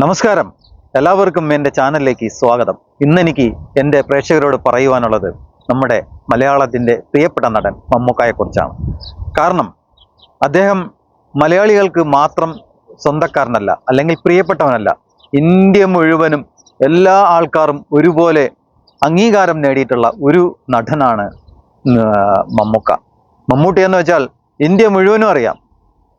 നമസ്കാരം. എല്ലാവർക്കും എന്റെ ചാനലിലേക്ക് സ്വാഗതം. ഇന്നെനിക്ക് എന്റെ പ്രേക്ഷകരോട് പറയുവാനുള്ളത് നമ്മുടെ മലയാളത്തിന്റെ പ്രിയപ്പെട്ട നടൻ മമ്മൂക്കായെക്കുറിച്ചാണ് കാരണം അദ്ദേഹം മലയാളികൾക്ക് മാത്രം സ്വന്തക്കാരനല്ല അല്ലെങ്കിൽ പ്രിയപ്പെട്ടവനല്ല ഇന്ത്യ മുഴുവനും എല്ലാ ആൾക്കാരും ഒരുപോലെ അംഗീകാരം നേടിയിട്ടുള്ള ഒരു നടനാണ് മമ്മൂക്ക. മമ്മൂട്ടി എന്ന് വെച്ചാൽ ഇന്ത്യ മുഴുവനും അറിയാം.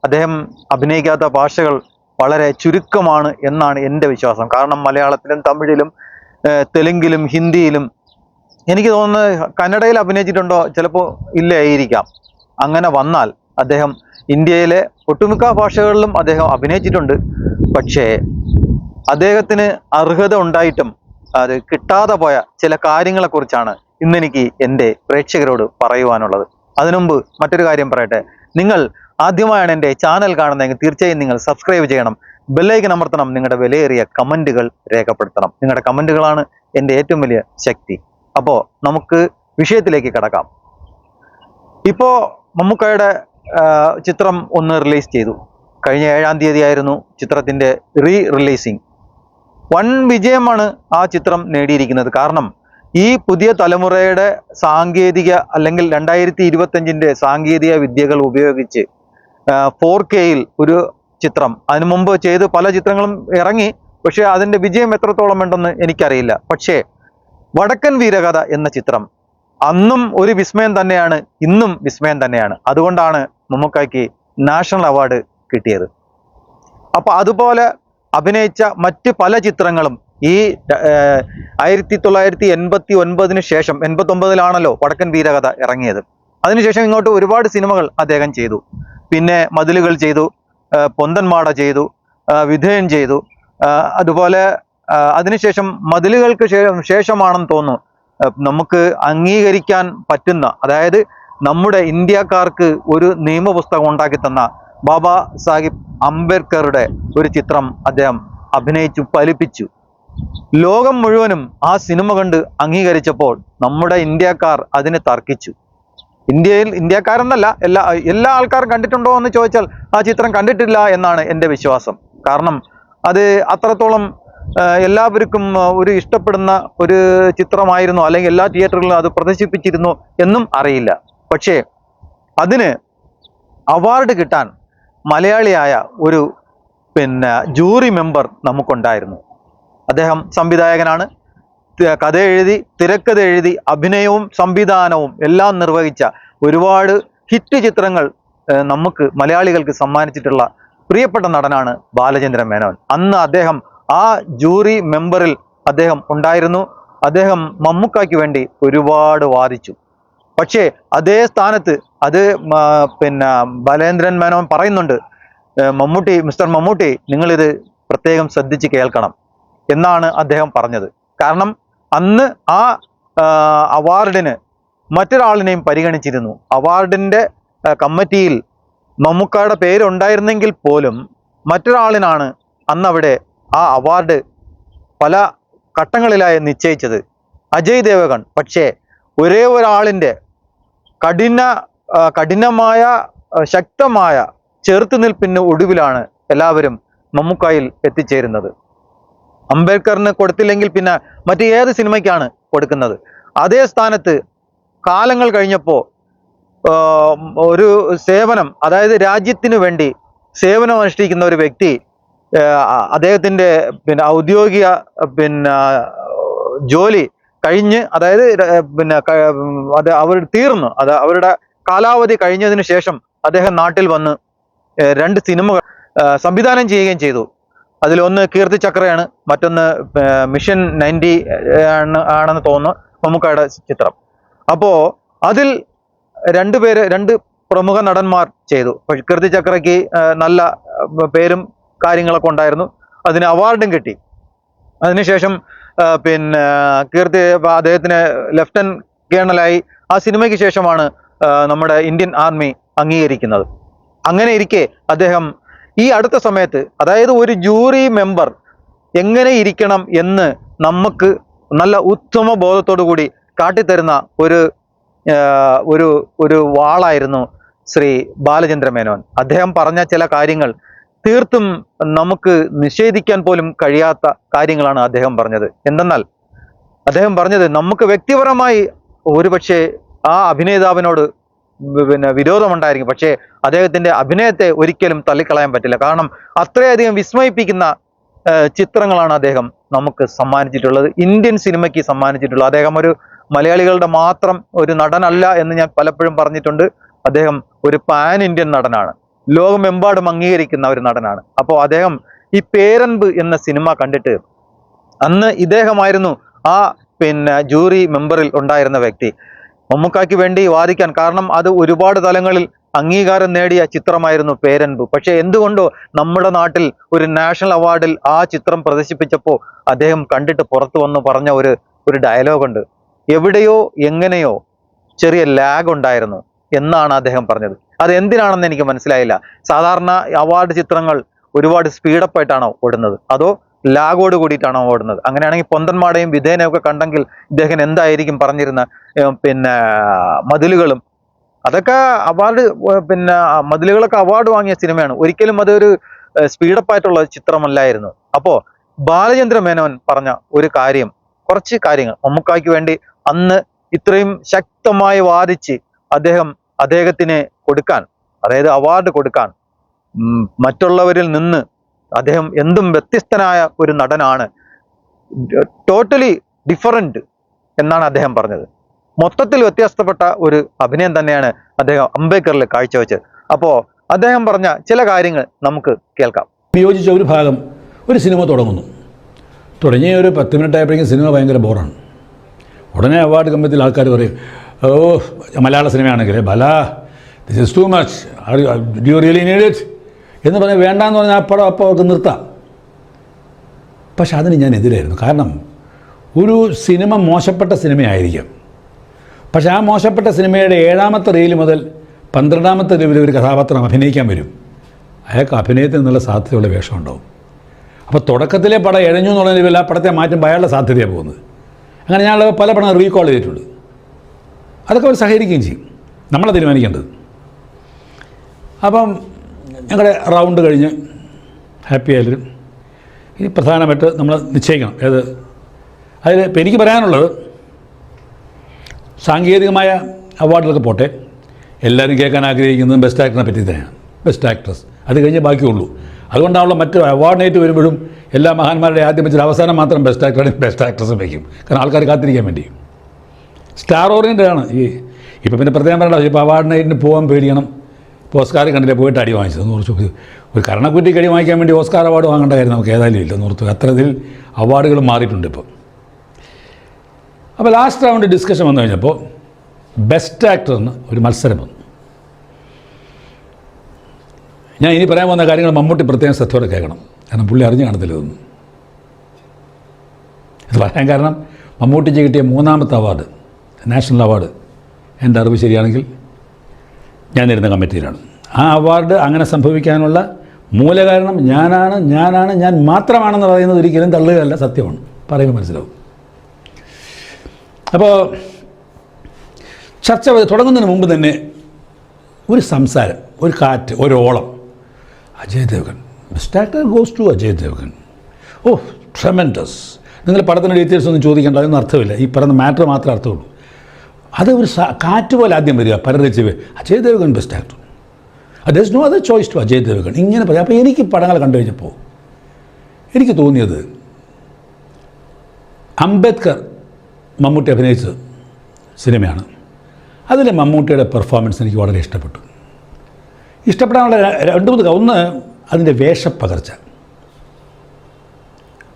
അദ്ദേഹം അഭിനയിക്കാത്ത ഭാഷകൾ വളരെ ചുരുക്കമാണ് എന്നാണ് എന്റെ വിശ്വാസം. കാരണം മലയാളത്തിലും തമിഴിലും തെലുങ്കിലും ഹിന്ദിയിലും എനിക്ക് തോന്നുന്നത് കന്നഡയിൽ അഭിനയിച്ചിട്ടുണ്ടോ ചിലപ്പോൾ ഇല്ലായിരിക്കാം. അങ്ങനെ വന്നാൽ അദ്ദേഹം ഇന്ത്യയിലെ ഒട്ടുമിക്ക ഭാഷകളിലും അദ്ദേഹം അഭിനയിച്ചിട്ടുണ്ട്. പക്ഷേ അദ്ദേഹത്തിന് അർഹത ഉണ്ടായിട്ടും അത് കിട്ടാതെ പോയ ചില കാര്യങ്ങളെക്കുറിച്ചാണ് ഇന്നെനിക്ക് എന്റെ പ്രേക്ഷകരോട് പറയുവാനുള്ളത്. അതിനുമുമ്പ് മറ്റൊരു കാര്യം പറയട്ടെ. നിങ്ങൾ ആദ്യമായാണ് എന്റെ ചാനൽ കാണുന്നതെങ്കിൽ തീർച്ചയായും നിങ്ങൾ സബ്സ്ക്രൈബ് ചെയ്യണം. ബെല്ലൈക്കൻ അമർത്തണം. നിങ്ങളുടെ വിലയേറിയ കമന്റുകൾ രേഖപ്പെടുത്തണം. നിങ്ങളുടെ കമന്റുകളാണ് എന്റെ ഏറ്റവും വലിയ ശക്തി. അപ്പോൾ നമുക്ക് വിഷയത്തിലേക്ക് കിടക്കാം. ഇപ്പോൾ മമ്മൂക്കയുടെ ചിത്രം ഒന്ന് റിലീസ് ചെയ്തു. കഴിഞ്ഞ ഏഴാം തീയതി ആയിരുന്നു ചിത്രത്തിന്റെ റീ റിലീസിങ് വൺ വിജയമാണ് ആ ചിത്രം നേടിയിരിക്കുന്നത്. കാരണം ഈ പുതിയ തലമുറയുടെ സാങ്കേതിക അല്ലെങ്കിൽ രണ്ടായിരത്തി ഇരുപത്തഞ്ചിന്റെ സാങ്കേതിക വിദ്യകൾ ഉപയോഗിച്ച് ഫോർ കെയിൽ ഒരു ചിത്രം. അതിനു മുമ്പ് ചെയ്ത് പല ചിത്രങ്ങളും ഇറങ്ങി പക്ഷേ അതിന്റെ വിജയം എത്രത്തോളം ഉണ്ടെന്ന് എനിക്കറിയില്ല. പക്ഷേ വടക്കൻ വീരകഥ എന്ന ചിത്രം അന്നും ഒരു വിസ്മയം തന്നെയാണ് ഇന്നും വിസ്മയം തന്നെയാണ്. അതുകൊണ്ടാണ് മമ്മൂക്കായ്ക്ക് നാഷണൽ അവാർഡ് കിട്ടിയത്. അപ്പോൾ അതുപോലെ അഭിനയിച്ച മറ്റ് പല ചിത്രങ്ങളും ഈ ആയിരത്തി തൊള്ളായിരത്തി എൺപത്തി ഒൻപതിന് ശേഷം എൺപത്തി ഒമ്പതിലാണല്ലോ വടക്കൻ വീരകഥ ഇറങ്ങിയത്. അതിനുശേഷം ഇങ്ങോട്ട് ഒരുപാട് സിനിമകൾ അദ്ദേഹം ചെയ്തു. പിന്നെ മതിലുകൾ ചെയ്തു പൊന്തന്മാട ചെയ്തു വിധേയം ചെയ്തു. അതുപോലെ അതിനുശേഷം മതിലുകൾക്ക് ശേഷമാണെന്ന് തോന്നുന്നു. നമുക്ക് അംഗീകരിക്കാൻ പറ്റുന്ന അതായത് നമ്മുടെ ഇന്ത്യക്കാർക്ക് ഒരു നിയമപുസ്തകം ഉണ്ടാക്കി തന്ന ബാബ സാഹിബ് അംബേദ്കറുടെ ഒരു ചിത്രം അദ്ദേഹം അഭിനയിച്ചു ഫലിപ്പിച്ചു ലോകം മുഴുവനും ആ സിനിമ കണ്ട് അംഗീകരിച്ചപ്പോൾ നമ്മുടെ ഇന്ത്യക്കാർ അതിനെ തർക്കിച്ചു. ഇന്ത്യയിൽ ഇന്ത്യക്കാരെന്നല്ല എല്ലാ എല്ലാ ആൾക്കാരും കണ്ടിട്ടുണ്ടോ എന്ന് ചോദിച്ചാൽ ആ ചിത്രം കണ്ടിട്ടില്ല എന്നാണ് എന്റെ വിശ്വാസം. കാരണം അത് അത്രത്തോളം എല്ലാവർക്കും ഒരു ഇഷ്ടപ്പെടുന്ന ഒരു ചിത്രമായിരുന്നു അല്ലെങ്കിൽ എല്ലാ തിയേറ്ററുകളിലും അത് പ്രദർശിപ്പിച്ചിരുന്നു എന്നും അറിയില്ല. പക്ഷേ അതിന് അവാർഡ് കിട്ടാൻ മലയാളിയായ ഒരു പിന്നെ ജൂറി മെമ്പർ നമുക്കുണ്ടായിരുന്നു. അദ്ദേഹം സംവിധായകനാണ്. കഥ എഴുതി തിരക്കഥ എഴുതി അഭിനയവും സംവിധാനവും എല്ലാം നിർവഹിച്ച ഒരുപാട് ഹിറ്റ് ചിത്രങ്ങൾ നമുക്ക് മലയാളികൾക്ക് സമ്മാനിച്ചിട്ടുള്ള പ്രിയപ്പെട്ട നടനാണ് ബാലചന്ദ്രൻ മേനോൻ. അന്ന് അദ്ദേഹം ആ ജൂറി മെമ്പറിൽ അദ്ദേഹം ഉണ്ടായിരുന്നു. അദ്ദേഹം മമ്മൂക്കായ്ക്ക് വേണ്ടി ഒരുപാട് വാദിച്ചു. പക്ഷേ അതേ സ്ഥാനത്ത് അത് പിന്നെ ബാലേന്ദ്രൻ മേനോൻ പറയുന്നുണ്ട് മമ്മൂട്ടി മിസ്റ്റർ മമ്മൂട്ടി നിങ്ങളിത് പ്രത്യേകം ശ്രദ്ധിച്ച് കേൾക്കണം എന്നാണ് അദ്ദേഹം പറഞ്ഞത്. കാരണം അന്ന് ആ അവാർഡിന് മറ്റൊരാളിനെയും പരിഗണിച്ചിരുന്നു. അവാർഡിന്റെ കമ്മിറ്റിയിൽ മമ്മൂക്കയുടെ പേരുണ്ടായിരുന്നെങ്കിൽ പോലും മറ്റൊരാളിനാണ് അന്നവിടെ ആ അവാർഡ് പല ഘട്ടങ്ങളിലായി നിശ്ചയിച്ചത്. അജയ് ദേവഗൺ. പക്ഷേ ഒരേ ഒരാളിന്റെ കഠിന കഠിനമായ ശക്തമായ ചെറുത്തുനിൽപ്പിന് ഒടുവിലാണ് എല്ലാവരും മമ്മൂക്കായിൽ എത്തിച്ചേരുന്നത്. അംബേദ്കറിന് കൊടുത്തില്ലെങ്കിൽ പിന്നെ മറ്റ് ഏത് സിനിമയ്ക്കാണ് കൊടുക്കുന്നത്? അതേ സ്ഥാനത്ത് കാലങ്ങൾ കഴിഞ്ഞപ്പോൾ ഒരു സേവനം അതായത് രാജ്യത്തിനു വേണ്ടി സേവനം അനുഷ്ഠിക്കുന്ന ഒരു വ്യക്തി അദ്ദേഹത്തിന്റെ പിന്നെ ഔദ്യോഗിക പിന്നെ ജോലി കഴിഞ്ഞ് അതായത് പിന്നെ അത് അവർ തീർന്നു. അത് അവരുടെ കാലാവധി കഴിഞ്ഞതിന് ശേഷം അദ്ദേഹം നാട്ടിൽ വന്ന് രണ്ട് സിനിമകൾ സംവിധാനം ചെയ്യുകയും ചെയ്തു. അതിലൊന്ന് കീർത്തി ചക്രയാണ് മറ്റൊന്ന് മിഷൻ നയന്റി ആണ് ആണെന്ന് തോന്നുന്നു മമ്മൂക്കയുടെ ചിത്രം. അപ്പോൾ അതിൽ രണ്ട് പേര് രണ്ട് പ്രമുഖ നടന്മാർ ചെയ്തു. കീർത്തി ചക്രയ്ക്ക് നല്ല പേരും കാര്യങ്ങളൊക്കെ ഉണ്ടായിരുന്നു. അതിന് അവാർഡും കിട്ടി. അതിനുശേഷം പിന്നെ കീർത്തി അദ്ദേഹത്തിന് ലെഫ്റ്റനന്റ് കേണലായി. ആ സിനിമയ്ക്ക് ശേഷമാണ് നമ്മുടെ ഇന്ത്യൻ ആർമി അംഗീകരിക്കുന്നത്. അങ്ങനെ ഇരിക്കെ അദ്ദേഹം ഈ അടുത്ത സമയത്ത് അതായത് ഒരു ജൂറി മെമ്പർ എങ്ങനെ ഇരിക്കണം എന്ന് നമുക്ക് നല്ല ഉത്തമ ബോധത്തോടു കൂടി കാട്ടിത്തരുന്ന ഒരു ഒരു ഒരു വാളായിരുന്നു ശ്രീ ബാലചന്ദ്ര മേനോൻ. അദ്ദേഹം പറഞ്ഞ ചില കാര്യങ്ങൾ തീർത്തും നമുക്ക് നിഷേധിക്കാൻ പോലും കഴിയാത്ത കാര്യങ്ങളാണ് അദ്ദേഹം പറഞ്ഞത്. എന്തെന്നാൽ അദ്ദേഹം പറഞ്ഞത് നമുക്ക് വ്യക്തിപരമായി ഒരുപക്ഷെ ആ അഭിനേതാവിനോട് പിന്നെ വിരോധമുണ്ടായിരിക്കും. പക്ഷേ അദ്ദേഹത്തിന്റെ അഭിനയത്തെ ഒരിക്കലും തള്ളിക്കളയാൻ പറ്റില്ല. കാരണം അത്രയധികം വിസ്മയിപ്പിക്കുന്ന ചിത്രങ്ങളാണ് അദ്ദേഹം നമുക്ക് സമ്മാനിച്ചിട്ടുള്ളത്. ഇന്ത്യൻ സിനിമയ്ക്ക് സമ്മാനിച്ചിട്ടുള്ളത്. അദ്ദേഹം ഒരു മലയാളികളുടെ മാത്രം ഒരു നടനല്ല എന്ന് ഞാൻ പലപ്പോഴും പറഞ്ഞിട്ടുണ്ട്. അദ്ദേഹം ഒരു പാൻ ഇന്ത്യൻ നടനാണ്. ലോകമെമ്പാടും അംഗീകരിക്കുന്ന ഒരു നടനാണ്. അപ്പോൾ അദ്ദേഹം ഈ പേരൻപ് എന്ന സിനിമ കണ്ടിട്ട് അന്ന് ഇദ്ദേഹമായിരുന്നു ആ പിന്നെ ജൂറി മെമ്പറിൽ ഉണ്ടായിരുന്ന വ്യക്തി. മമ്മൂക്കായ്ക്ക് വേണ്ടി വാദിക്കാൻ. കാരണം അത് ഒരുപാട് തലങ്ങളിൽ അംഗീകാരം നേടിയ ചിത്രമായിരുന്നു പേരൻപ്. പക്ഷെ എന്തുകൊണ്ടോ നമ്മുടെ നാട്ടിൽ ഒരു നാഷണൽ അവാർഡിൽ ആ ചിത്രം പ്രദർശിപ്പിച്ചപ്പോൾ അദ്ദേഹം കണ്ടിട്ട് പുറത്തു വന്ന് പറഞ്ഞ ഒരു ഒരു ഡയലോഗുണ്ട്. എവിടെയോ എങ്ങനെയോ ചെറിയ ലാഗ് ഉണ്ടായിരുന്നു എന്നാണ് അദ്ദേഹം പറഞ്ഞത്. അത് എന്തിനാണെന്ന് എനിക്ക് മനസ്സിലായില്ല. സാധാരണ അവാർഡ് ചിത്രങ്ങൾ ഒരുപാട് സ്പീഡപ്പായിട്ടാണോ ഓടുന്നത്. അതോ ലാഗോട് കൂടിയിട്ടാണോ ഓടുന്നത്. അങ്ങനെയാണെങ്കിൽ പൊന്തന്മാടെയും വിധേനയും ഒക്കെ കണ്ടെങ്കിൽ ഇദ്ദേഹം എന്തായിരിക്കും പറഞ്ഞിരുന്ന പിന്നെ മതിലുകളും. അതൊക്കെ അവാർഡ് പിന്നെ മതിലുകളൊക്കെ അവാർഡ് വാങ്ങിയ സിനിമയാണ്. ഒരിക്കലും അതൊരു സ്പീഡപ്പ് ആയിട്ടുള്ള ചിത്രമല്ലായിരുന്നു. അപ്പോൾ ബാലചന്ദ്ര മേനോൻ പറഞ്ഞ ഒരു കാര്യം കുറച്ച് കാര്യങ്ങൾ മമ്മൂക്കായ്ക്ക് വേണ്ടി അന്ന് ഇത്രയും ശക്തമായി വാദിച്ച് അദ്ദേഹം അദ്ദേഹത്തിന് കൊടുക്കാൻ അതായത് അവാർഡ് കൊടുക്കാൻ മറ്റുള്ളവരിൽ നിന്ന് അദ്ദേഹം എന്തും വ്യത്യസ്തനായ ഒരു നടനാണ്. ടോട്ടലി ഡിഫറന്റ് എന്നാണ് അദ്ദേഹം പറഞ്ഞത്. മൊത്തത്തിൽ വ്യത്യസ്തപ്പെട്ട ഒരു അഭിനയം തന്നെയാണ് അദ്ദേഹം അംബേദ്കറിൽ കാഴ്ചവെച്ചത്. അപ്പോൾ അദ്ദേഹം പറഞ്ഞ ചില കാര്യങ്ങൾ നമുക്ക് കേൾക്കാം. വിയോജിച്ച ഒരു ഭാഗം ഒരു സിനിമ തുടങ്ങുന്നു. തുടങ്ങിയ ഒരു പത്ത് മിനിറ്റ് ആയപ്പോഴേക്കും സിനിമ ഭയങ്കര ബോറാണ്. ഉടനെ അവാർഡ് കമ്പത്തിൽ ആൾക്കാർ പറയും ഓ മലയാള സിനിമയാണെങ്കിൽ ബല this is too much or do really need it എന്ന് പറഞ്ഞാൽ വേണ്ടാന്ന് പറഞ്ഞാൽ പടം അപ്പോൾ അവർക്ക് നിർത്താം. പക്ഷെ അതിന് ഞാൻ എതിരായിരുന്നു. കാരണം ഒരു സിനിമ മോശപ്പെട്ട സിനിമയായിരിക്കും. പക്ഷെ ആ മോശപ്പെട്ട സിനിമയുടെ ഏഴാമത്തെ റീൽ മുതൽ പന്ത്രണ്ടാമത്തെ റീലിൽ ഒരു കഥാപാത്രം അഭിനയിക്കാൻ വരും. അയാൾക്ക് അഭിനയത്തിൽ നിന്നുള്ള സാധ്യതയുള്ള വേഷം ഉണ്ടാവും. അപ്പോൾ തുടക്കത്തിലെ പടം എഴഞ്ഞു എന്നുള്ള ലെവലിൽ ആ പടത്തെ മാറ്റുമ്പോൾ അയാളുടെ സാധ്യതയാണ് പോകുന്നത്. അങ്ങനെ ഞാൻ പല പടം റീകോൾ ചെയ്തിട്ടുണ്ട്. അതൊക്കെ അവർ സഹകരിക്കുകയും ചെയ്യും. നമ്മളെ തീരുമാനിക്കേണ്ടത്. അപ്പം ഞങ്ങളുടെ റൗണ്ട് കഴിഞ്ഞ് ഹാപ്പി ആയാലും ഇനി പ്രധാനമായിട്ട് നമ്മൾ നിശ്ചയിക്കണം. ഏത്? അതിൽ ഇപ്പം എനിക്ക് പറയാനുള്ളത് സാങ്കേതികമായ അവാർഡുകളൊക്കെ പോട്ടെ. എല്ലാവരും കേൾക്കാൻ ആഗ്രഹിക്കുന്നതും ബെസ്റ്റ് ആക്ടറിനെ പറ്റി തന്നെയാണ്. ബെസ്റ്റ് ആക്ട്രസ് അത് കഴിഞ്ഞേ ബാക്കിയുള്ളൂ. അതുകൊണ്ടാണല്ലോ മറ്റ് അവാർഡിനേറ്റ് വരുമ്പോഴും എല്ലാ മഹാന്മാരുടെ ആദ്യം വെച്ചിട്ട് അവസാനം മാത്രം ബെസ്റ്റ് ആക്ടറാണ് ബെസ്റ്റ് ആക്ട്രസ് വയ്ക്കും കാരണം ആൾക്കാർ കാത്തിരിക്കാൻ വേണ്ടി. സ്റ്റാർ ഓറിയന്റഡ് ആണ്. ഈ ഇപ്പം പിന്നെ പ്രത്യേകം പറയണ്ട ഇപ്പോൾ അവാർഡ് നൈറ്റിന് പോകാൻ പേടിക്കണം. ഓസ്കാർ കണ്ടില്ല പോയിട്ട് അടി വാങ്ങിച്ചത്? നൂറ് ഒരു കരണക്കുറ്റിക്ക് അടി വാങ്ങിക്കാൻ വേണ്ടി ഓസ്കാർ അവാർഡ് വാങ്ങേണ്ട കാര്യം നമുക്ക് ഏതായാലും ഇല്ല നൂറ് അത്തരത്തിൽ അവാർഡുകൾ മാറിയിട്ടുണ്ട് ഇപ്പോൾ അപ്പോൾ ലാസ്റ്റ് റൗണ്ട് ഡിസ്കഷൻ വന്നു കഴിഞ്ഞപ്പോൾ ബെസ്റ്റ് ആക്ടർ എന്ന് ഒരു മത്സരം വന്നു. ഞാൻ ഇനി പറയാൻ പോകുന്ന കാര്യങ്ങൾ മമ്മൂട്ടി പ്രത്യേകം ശ്രദ്ധയോടെ കേൾക്കണം. കാരണം പുള്ളി അറിഞ്ഞു കാണത്തില്ല ഇതൊന്നും. ഇത് പറയാൻ കാരണം മമ്മൂട്ടിക്ക് കിട്ടിയ മൂന്നാമത്തെ അവാർഡ് നാഷണൽ അവാർഡ് എന്റെ അറിവ് ശരിയാണെങ്കിൽ ഞാൻ നേരുന്ന കമ്മിറ്റിയിലാണ്. ആ അവാർഡ് അങ്ങനെ സംഭവിക്കാനുള്ള മൂലകാരണം ഞാനാണ് ഞാനാണ് ഞാൻ മാത്രമാണെന്ന് പറയുന്നത് ഒരിക്കലും തള്ളുകയല്ല സത്യമാണ്. പറയുമ്പോൾ മനസ്സിലാവും. അപ്പോൾ ചർച്ച തുടങ്ങുന്നതിന് മുമ്പ് തന്നെ ഒരു സംസാരം ഒരു കാറ്റ് ഒരു ഓളം. Ajay Devgan. Best actor goes to Ajay Devgan. Oh tremendous. നിങ്ങൾ പടത്തിന്റെ ഡീറ്റെയിൽസ് ഒന്നും ചോദിക്കേണ്ട അതൊന്നും അർത്ഥമില്ല. ഈ പറയുന്ന മാറ്റർ മാത്രമേ അർത്ഥമുള്ളൂ. അത് ഒരു കാറ്റ് പോലെ ആദ്യം വരിക പരരചിവ് Ajay Devgn best actor thus no other choice to Ajay Devgn ഇങ്ങനെ പറയാം. അപ്പോൾ എനിക്ക് പടങ്ങൾ കണ്ടു കഴിഞ്ഞപ്പോൾ എനിക്ക് തോന്നിയത് അംബേദ്കർ മമ്മൂട്ടി അഭിനയിച്ച സിനിമയാണ്. അതിലെ മമ്മൂട്ടിയുടെ പെർഫോമൻസ് എനിക്ക് വളരെ ഇഷ്ടപ്പെട്ടു. ഇഷ്ടപ്പെടാനുള്ള രണ്ട് മൂന്ന് ഒന്ന് അതിന്റെ വേഷപ്പകർച്ച.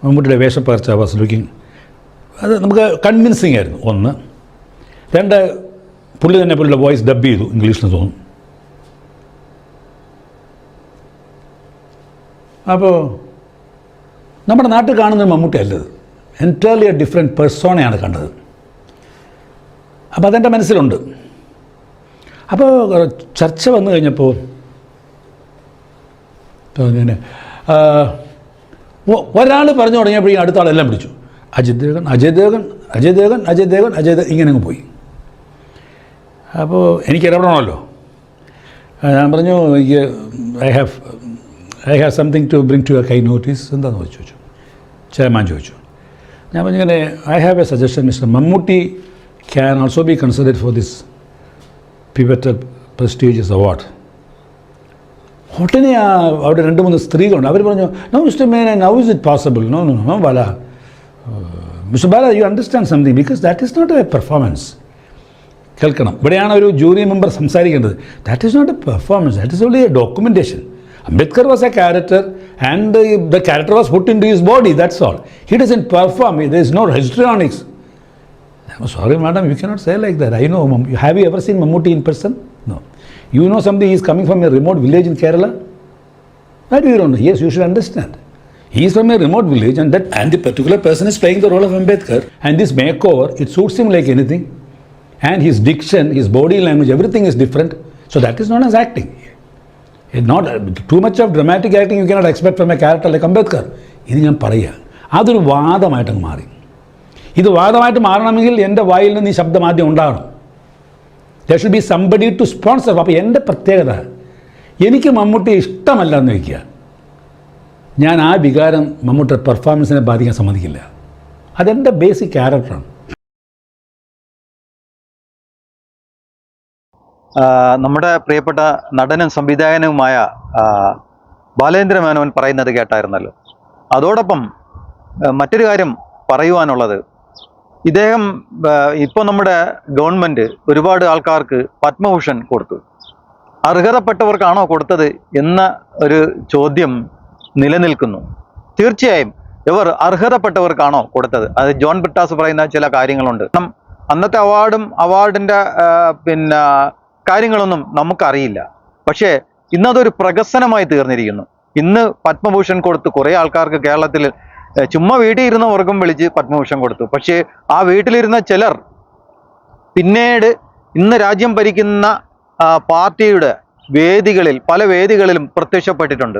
മമ്മൂട്ടിയുടെ വേഷപ്പകർച്ച വാസ് ലുക്കിംഗ് അത് നമുക്ക് കൺവിൻസിങ് ആയിരുന്നു. ഒന്ന് രണ്ട് പുള്ളി തന്നെ പുള്ളിയുടെ വോയിസ് ഡബ് ചെയ്തു ഇംഗ്ലീഷിൽ തോന്നും അപ്പോൾ നമ്മുടെ നാട്ടിൽ കാണുന്ന മമ്മൂട്ടി അല്ലത് എന്റയർലി എ ഡിഫറെന്റ് പേഴ്സോണയാണ് കണ്ടത്. അപ്പോൾ അതെന്റെ മനസ്സിലുണ്ട്. അപ്പോൾ ചർച്ച വന്നു കഴിഞ്ഞപ്പോൾ ഒരാൾ പറഞ്ഞു തുടങ്ങിയപ്പോഴേ അടുത്ത ആളെല്ലാം പിടിച്ചു. അജിത് ദേവൻ അജയ് ദേവൻ അജയ് ദേവൻ അജയ് ദേവൻ അജയ് ദേവൻ ഇങ്ങനെ അങ്ങ് പോയി. അപ്പോൾ എനിക്ക് ഇടപെടണമല്ലോ. ഞാൻ പറഞ്ഞു എനിക്ക് I have I have something to bring to your കൈ നോട്ടീസ് എന്താണെന്ന് ചോദിച്ചു ചെയർമാൻ ചോദിച്ചു. ഞാൻ പറഞ്ഞു ഇങ്ങനെ I have a suggestion mister Mammootty can also be considered for this pivotal prestigious award ഉടനെ അവിടെ രണ്ട് മൂന്ന് സ്ത്രീകളുണ്ട്. അവർ പറഞ്ഞു no mister മേന now is it possible no no no Bala mister Bala you understand something because that is not a performance കേൾക്കണം ഇവിടെയാണ് ഒരു ജൂറി മെമ്പർ സംസാരിക്കേണ്ടത് that is not a performance that is only a documentation Ambedkar was a character and the character was put into his body that's all he does in perform there is no histrionics sorry madam you cannot say like that i know Mam- have you ever seen mammootty in person no you know something he is coming from a remote village in kerala that you don't know yes you should understand he is from a remote village and that and the particular person is playing the role of ambedkar and this makeover it suits him like anything and his diction his body language everything is different. So that is known as acting. Not too much of dramatic acting you cannot expect from a character like ambedkar. ഇത് ഞാൻ പറയുക അതൊരു വാദമായിട്ടങ്ങ് മാറി. ഇത് വാദമായിട്ട് മാറണമെങ്കിൽ എന്റെ വായിൽ നിന്ന് ഈ ശബ്ദം ആദ്യം ഉണ്ടാകണം. There should be somebody to sponsor അപ്പോൾ എന്റെ പ്രത്യേകത എനിക്ക് മമ്മൂട്ടി ഇഷ്ടമല്ല എന്ന് വയ്ക്കുക ഞാൻ ആ വികാരം മമ്മൂട്ടിയുടെ പെർഫോമൻസിനെ ബാധിക്കാൻ സമ്മതിക്കില്ല. അതെന്റെ ബേസിക് ക്യാരക്ടറാണ് നമ്മുടെ പ്രിയപ്പെട്ട നടനും സംവിധായകനുമായ ബാലേന്ദ്ര മേനോൻ പറയുന്നത് കേട്ടായിരുന്നല്ലോ. അതോടൊപ്പം മറ്റൊരു കാര്യം പറയുവാനുള്ളത്. ഇദ്ദേഹം ഇപ്പോൾ നമ്മുടെ ഗവൺമെന്റ് ഒരുപാട് ആൾക്കാർക്ക് പത്മഭൂഷൺ കൊടുത്തു. അർഹതപ്പെട്ടവർക്കാണോ കൊടുത്തത് എന്ന ഒരു ചോദ്യം നിലനിൽക്കുന്നു. തീർച്ചയായും ഇവർ അർഹതപ്പെട്ടവർക്കാണോ കൊടുത്തത്? അത് ജോൺ ബ്രിട്ടാസ് പറയുന്ന ചില കാര്യങ്ങളുണ്ട്. അന്നത്തെ അവാർഡും അവാർഡിന്റെ പിന്നെ കാര്യങ്ങളൊന്നും നമുക്കറിയില്ല. പക്ഷേ ഇന്നതൊരു പ്രകസനമായി തീർന്നിരിക്കുന്നു. ഇന്ന് പത്മഭൂഷൺ കൊടുത്ത് കുറേ ആൾക്കാർക്ക് കേരളത്തിൽ ചുമ്മാ വീട്ടിൽ ഇരുന്നവർക്കും വിളിച്ച് പത്മഭൂഷൺ കൊടുത്തു. പക്ഷേ ആ വീട്ടിലിരുന്ന ചിലർ പിന്നീട് ഇന്ന് രാജ്യം ഭരിക്കുന്ന പാർട്ടിയുടെ വേദികളിൽ പല വേദികളിലും പ്രത്യക്ഷപ്പെട്ടിട്ടുണ്ട്.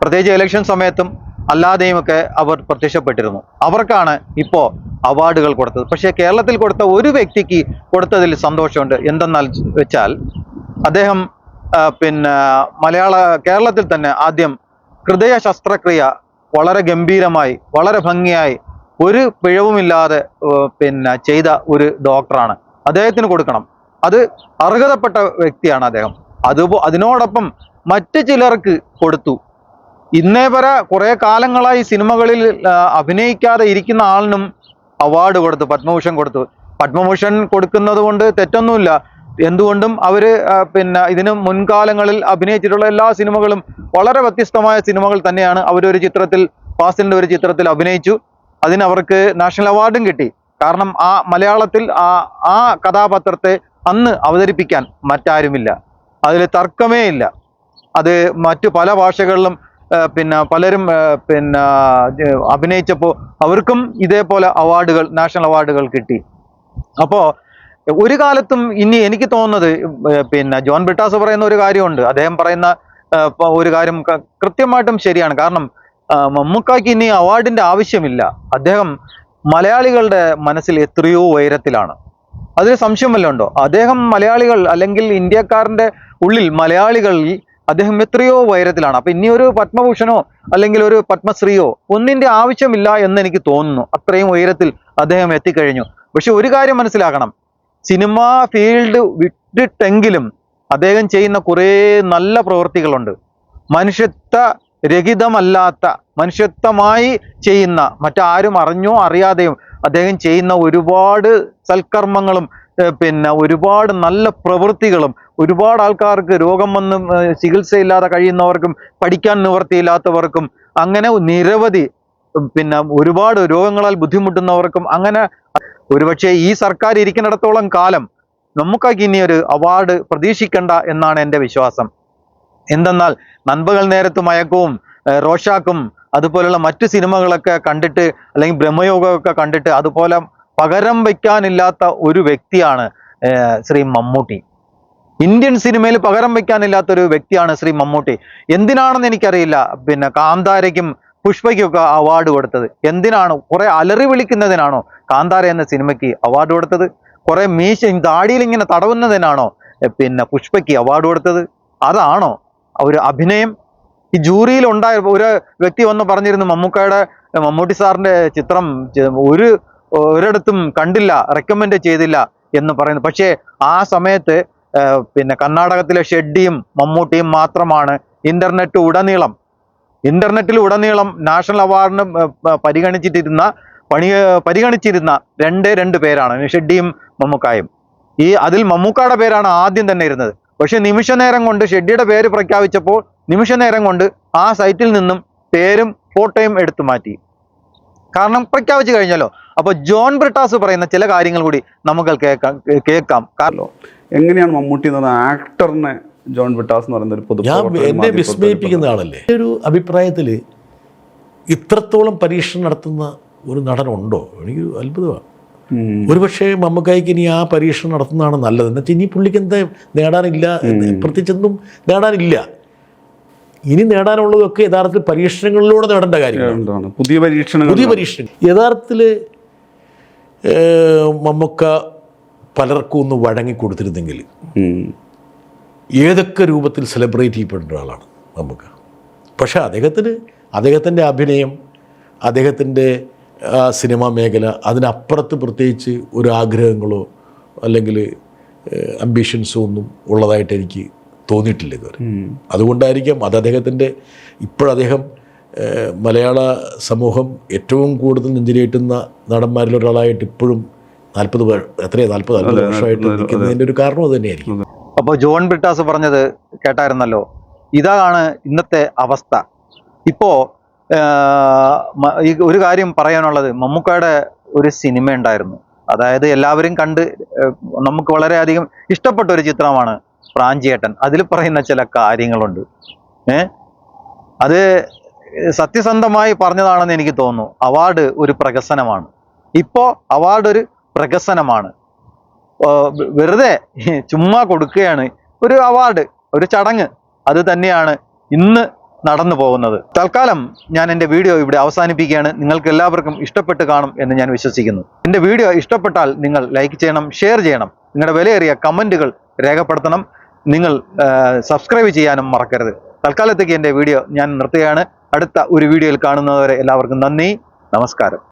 പ്രത്യേകിച്ച് ഇലക്ഷൻ സമയത്തും അല്ലാതെയുമൊക്കെ അവർ പ്രത്യക്ഷപ്പെട്ടിരുന്നു. അവർക്കാണ് ഇപ്പോൾ അവാർഡുകൾ കൊടുത്തത്. പക്ഷേ കേരളത്തിൽ കൊടുത്ത ഒരു വ്യക്തിക്ക് കൊടുത്തതിൽ സന്തോഷമുണ്ട്. എന്തെന്നാൽ വെച്ചാൽ അദ്ദേഹം പിന്നെ മലയാള കേരളത്തിൽ തന്നെ ആദ്യം ഹൃദയ ശസ്ത്രക്രിയ വളരെ ഗംഭീരമായി വളരെ ഭംഗിയായി ഒരു പിഴവുമില്ലാതെ പിന്നെ ചെയ്ത ഒരു ഡോക്ടറാണ്. അദ്ദേഹത്തിന് കൊടുക്കണം. അത് അർഹതപ്പെട്ട വ്യക്തിയാണ് അദ്ദേഹം. അതുപോ അതിനോടൊപ്പം മറ്റു ചിലർക്ക് കൊടുത്തു. ഇന്നേ വരെ കുറെ കാലങ്ങളായി സിനിമകളിൽ അഭിനയിക്കാതെ ഇരിക്കുന്ന ആളിനും അവാർഡ് കൊടുത്തു പത്മഭൂഷൺ കൊടുത്തു. പത്മഭൂഷൺ കൊടുക്കുന്നത് കൊണ്ട് തെറ്റൊന്നുമില്ല. എന്തുകൊണ്ടും അവർ പിന്നെ ഇതിന് മുൻകാലങ്ങളിൽ അഭിനയിച്ചിട്ടുള്ള എല്ലാ സിനിമകളും വളരെ വ്യത്യസ്തമായ സിനിമകൾ തന്നെയാണ്. അവരൊരു ചിത്രത്തിൽ ഫാസിലിന്റെ ഒരു ചിത്രത്തിൽ അഭിനയിച്ചു. അതിന് അവർക്ക് നാഷണൽ അവാർഡും കിട്ടി. കാരണം ആ മലയാളത്തിൽ ആ ആ കഥാപാത്രത്തെ അന്ന് അവതരിപ്പിക്കാൻ മറ്റാരുമില്ല. അതിൽ തർക്കമേ ഇല്ല. അത് മറ്റു പല ഭാഷകളിലും പിന്നെ പലരും പിന്നെ അഭിനയിച്ചപ്പോൾ അവർക്കും ഇതേപോലെ അവാർഡുകൾ നാഷണൽ അവാർഡുകൾ കിട്ടി. അപ്പോൾ ഒരു കാലത്തും ഇനി എനിക്ക് തോന്നുന്നത് പിന്നെ ജോൺ ബ്രിട്ടാസ് പറയുന്ന ഒരു കാര്യമുണ്ട്. അദ്ദേഹം പറയുന്ന ഒരു കാര്യം കൃത്യമായിട്ടും ശരിയാണ്. കാരണം മമ്മൂക്കായ്ക്ക് ഇനി അവാർഡിന്റെ ആവശ്യമില്ല. അദ്ദേഹം മലയാളികളുടെ മനസ്സിൽ എത്രയോ ഉയരത്തിലാണ്. അതിന് സംശയം വല്ലതും ഉണ്ടോ? അദ്ദേഹം മലയാളികൾ അല്ലെങ്കിൽ ഇന്ത്യക്കാരന്റെ ഉള്ളിൽ മലയാളികളിൽ അദ്ദേഹം എത്രയോ ഉയരത്തിലാണ്. അപ്പൊ ഇനി ഒരു പത്മഭൂഷണോ അല്ലെങ്കിൽ ഒരു പത്മശ്രീയോ ഒന്നിന്റെ ആവശ്യമില്ല എന്ന് എനിക്ക് തോന്നുന്നു. അത്രയും ഉയരത്തിൽ അദ്ദേഹം എത്തിക്കഴിഞ്ഞു. പക്ഷെ ഒരു കാര്യം മനസ്സിലാക്കണം. സിനിമാ ഫീൽഡ് വിട്ടിട്ടെങ്കിലും അദ്ദേഹം ചെയ്യുന്ന കുറേ നല്ല പ്രവൃത്തികളുണ്ട്. മനുഷ്യത്വ രഹിതമല്ലാത്ത മനുഷ്യത്വമായി ചെയ്യുന്ന മറ്റാരും അറിഞ്ഞോ അറിയാതെയും അദ്ദേഹം ചെയ്യുന്ന ഒരുപാട് സൽക്കർമ്മങ്ങളും പിന്നെ ഒരുപാട് നല്ല പ്രവൃത്തികളും ഒരുപാട് ആൾക്കാർക്ക് രോഗം വന്ന് ചികിത്സയില്ലാതെ കഴിയുന്നവർക്കും പഠിക്കാൻ നിവർത്തിയില്ലാത്തവർക്കും അങ്ങനെ നിരവധി പിന്നെ ഒരുപാട് രോഗങ്ങളാൽ ബുദ്ധിമുട്ടുന്നവർക്കും അങ്ങനെ ഒരുപക്ഷെ ഈ സർക്കാർ ഇരിക്കുന്നിടത്തോളം കാലം നമുക്കൊക്കെ ഇനി ഒരു അവാർഡ് പ്രതീക്ഷിക്കേണ്ട എന്നാണ് എന്റെ വിശ്വാസം. എന്തെന്നാൽ നൻപകൽ നേരത്ത് മയക്കവും റോഷാക്കും അതുപോലെയുള്ള മറ്റു സിനിമകളൊക്കെ കണ്ടിട്ട് അല്ലെങ്കിൽ ബ്രഹ്മയോഗമൊക്കെ കണ്ടിട്ട് അതുപോലെ പകരം വയ്ക്കാനില്ലാത്ത ഒരു വ്യക്തിയാണ് ശ്രീ മമ്മൂട്ടി. ഇന്ത്യൻ സിനിമയിൽ പകരം വയ്ക്കാനില്ലാത്ത ഒരു വ്യക്തിയാണ് ശ്രീ മമ്മൂട്ടി. എന്തിനാണെന്ന് എനിക്കറിയില്ല. പിന്നെ കാന്താരയ്ക്കും പുഷ്പയ്ക്കൊക്കെ അവാർഡ് കൊടുത്തത്. എന്തിനാണ്? കുറെ അലറി വിളിക്കുന്നതിനാണോ? കാന്താര എന്ന സിനിമയ്ക്ക് അവാർഡ് കൊടുത്തത്. കുറെ മീശ താടിയിൽ ഇങ്ങനെ തടവുന്നതിനാണോ? പിന്നെ പുഷ്പയ്ക്ക് അവാർഡ് കൊടുത്തത്. അതാണോ? ഒരു അഭിനയം. ഈ ജൂറിയിൽ ഉണ്ടായ ഒരു വ്യക്തി വന്ന് പറഞ്ഞിരുന്നു മമ്മൂക്കയുടെ മമ്മൂട്ടി സാറിന്റെ ചിത്രം ഒരു ഒരിടത്തും കണ്ടില്ല റെക്കമെൻഡ് ചെയ്തില്ല എന്ന് പറയുന്നു. പക്ഷേ ആ സമയത്ത് പിന്നെ കർണാടകത്തിലെ ഷെഡ്ഡിയും മമ്മൂട്ടിയും മാത്രമാണ് ഇന്റർനെറ്റ് ഉടനീളം. ഇന്റർനെറ്റിൽ ഉടനീളം നാഷണൽ അവാർഡിന് പരിഗണിച്ചിട്ടിരുന്ന പണി പരിഗണിച്ചിരുന്ന രണ്ട് രണ്ട് പേരാണ് ഷെഡ്ഡിയും മമ്മൂക്കായും. ഈ അതിൽ മമ്മൂക്കായുടെ പേരാണ് ആദ്യം തന്നെ ഇരുന്നത്. പക്ഷെ നിമിഷ നേരം കൊണ്ട് ഷെഡ്ഡിയുടെ പേര് പ്രഖ്യാപിച്ചപ്പോൾ നിമിഷ നേരം കൊണ്ട് ആ സൈറ്റിൽ നിന്നും പേരും ഫോട്ടോയും എടുത്തു മാറ്റി. കാരണം പ്രഖ്യാപിച്ചു കഴിഞ്ഞല്ലോ. അപ്പൊ ജോൺ ബ്രിട്ടാസ് പറയുന്ന ചില കാര്യങ്ങൾ കൂടി നമുക്ക് കേൾക്കാം കേൾക്കാം. കാരണം എങ്ങനെയാണ് മമ്മൂട്ടി എന്ന് പറഞ്ഞ ആക്ടറിനെ ജോൺ ബ്രിട്ടാസ് എന്ന് പറയുന്ന ഒരു പൊതു ഞാൻ എന്നെ വിസ്മയിപ്പിക്കുന്ന ആളല്ലേ? ഒരു അഭിപ്രായത്തിൽ ഇത്രത്തോളം പരീക്ഷണം നടത്തുന്ന ഒരു നടനുണ്ടോ എനിക്ക് അത്ഭുതമാണ്. ഒരുപക്ഷെ മമ്മക്കായിക്ക് ഇനി ആ പരീക്ഷണം നടത്തുന്നതാണ് നല്ലത്. എന്നുവെച്ചാൽ ഇനി പുള്ളിക്ക് എന്താ നേടാനില്ല പ്രത്യേകിച്ചൊന്നും നേടാനില്ല. ഇനി നേടാനുള്ളതൊക്കെ യഥാർത്ഥത്തിൽ പരീക്ഷണങ്ങളിലൂടെ നേടേണ്ട കാര്യമാണ് പുതിയ പരീക്ഷണങ്ങൾ പുതിയ പരീക്ഷണം യഥാർത്ഥത്തിൽ മമ്മക്ക പലർക്കും ഒന്ന് വഴങ്ങി കൊടുത്തിരുന്നെങ്കിൽ ഉം. ഏതൊക്കെ രൂപത്തിൽ സെലിബ്രേറ്റ് ചെയ്യപ്പെടുന്ന ഒരാളാണ് നമുക്ക് പക്ഷേ അദ്ദേഹത്തിന് അദ്ദേഹത്തിന്റെ അഭിനയം അദ്ദേഹത്തിന്റെ സിനിമാ മേഖല അതിനപ്പുറത്ത് പ്രത്യേകിച്ച് ഒരു ആഗ്രഹങ്ങളോ അല്ലെങ്കിൽ അംബിഷൻസോ ഒന്നും ഉള്ളതായിട്ട് എനിക്ക് തോന്നിയിട്ടില്ല ഇതുവരെ. അതുകൊണ്ടായിരിക്കാം അത് അദ്ദേഹത്തിന്റെ ഇപ്പോഴദ്ദേഹം മലയാള സമൂഹം ഏറ്റവും കൂടുതൽ നെഞ്ചിലേറ്റുന്ന നടന്മാരിൽ ഒരാളായിട്ട് ഇപ്പോഴും നാൽപ്പത് എത്രയോ നാൽപ്പത് നാൽപ്പത് അതെ, വർഷമായിട്ട് നിൽക്കുന്നതിന്റെ ഒരു കാരണം അത്. തന്നെയായിരിക്കും അപ്പോൾ ജോൺ ബ്രിട്ടാസ് പറഞ്ഞത് കേട്ടായിരുന്നല്ലോ. ഇതാണ് ഇന്നത്തെ അവസ്ഥ. ഇപ്പോ ആ, മ- ഈ ഒരു കാര്യം പറയാനുള്ളത് മമ്മൂക്കയുടെ ഒരു സിനിമ ഉണ്ടായിരുന്നു. അതായത് എല്ലാവരും കണ്ട് നമുക്ക് വളരെയധികം ഇഷ്ടപ്പെട്ട ഒരു ചിത്രമാണ് പ്രാഞ്ചിയേട്ടൻ. അതിൽ പറയുന്ന ചില കാര്യങ്ങളുണ്ട്. ഏ? അത് സത്യസന്ധമായി പറഞ്ഞതാണെന്ന് എനിക്ക് തോന്നുന്നു. അവാർഡ് ഒരു പ്രകസനമാണ് ഇപ്പോ അവാർഡ് ഒരു പ്രകസനമാണ് വെറുതെ ചുമ്മാ കൊടുക്കുകയാണ്. ഒരു അവാർഡ് ഒരു ചടങ്ങ് അത് തന്നെയാണ് ഇന്ന് നടന്നു പോകുന്നത്. തൽക്കാലം ഞാൻ എന്റെ വീഡിയോ ഇവിടെ അവസാനിപ്പിക്കുകയാണ്. നിങ്ങൾക്ക് എല്ലാവർക്കും ഇഷ്ടപ്പെട്ട് കാണും എന്ന് ഞാൻ വിശ്വസിക്കുന്നു. എന്റെ വീഡിയോ ഇഷ്ടപ്പെട്ടാൽ നിങ്ങൾ ലൈക്ക് ചെയ്യണം ഷെയർ ചെയ്യണം. നിങ്ങളുടെ വിലയേറിയ കമന്റുകൾ രേഖപ്പെടുത്തണം. നിങ്ങൾ സബ്സ്ക്രൈബ് ചെയ്യാനും മറക്കരുത്. തൽക്കാലത്തേക്ക് എന്റെ വീഡിയോ ഞാൻ നിർത്തുകയാണ്. അടുത്ത ഒരു വീഡിയോയിൽ കാണുന്നതുവരെ എല്ലാവർക്കും നന്ദി. നമസ്കാരം.